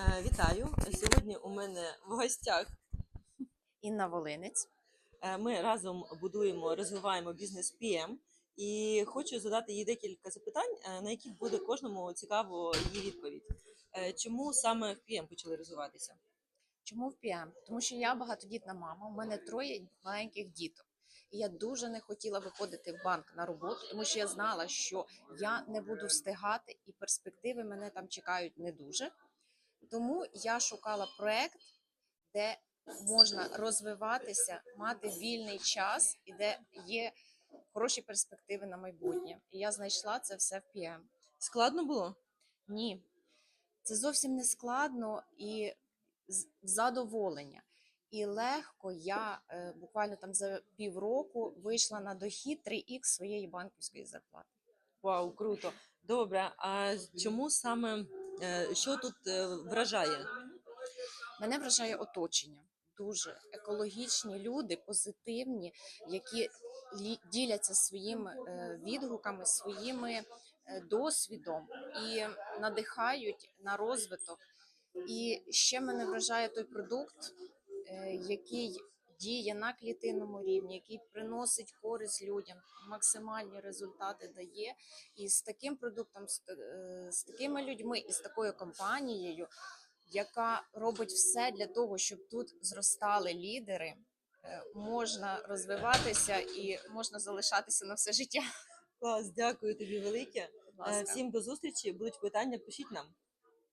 Е, Вітаю! Сьогодні у мене в гостях. Інна Волинець. Е, Ми разом будуємо, розвиваємо бізнес PM. І хочу задати їй декілька запитань, е, на які буде кожному цікаво її відповідь. Чому саме в PM почали розвиватися? Чому в ПІМ? Тому що я багатодітна мама, у мене троє маленьких діток. І я дуже не хотіла виходити в банк на роботу, тому що я знала, що я не буду встигати, і перспективи мене там чекають не дуже. Тому я шукала проект, де можна розвиватися, мати вільний час і де є хороші перспективи на майбутнє. І я знайшла це все в ПІМ. Складно було? Ні, це зовсім не складно і задоволення. І легко я е, буквально там за півроку вийшла на дохід 3х своєї банківської зарплати. Вау, круто! Добре. А чому саме що тут е, вражає? Мене вражає оточення. Дуже екологічні люди, позитивні, які діляться своїми е, відгуками, своїми е, досвідом і надихають на розвиток. І ще мене вражає той продукт, е, який діє на клітинному рівні, який приносить користь людям, максимальні результати дає. І з таким продуктом, з, е, такими людьми і з такою компанією, яка робить все для того, щоб тут зростали лідери, е, можна розвиватися і можна залишатися на все життя. Клас, дякую тобі велике. Е. Всім до зустрічі. Будуть питання, пишіть нам.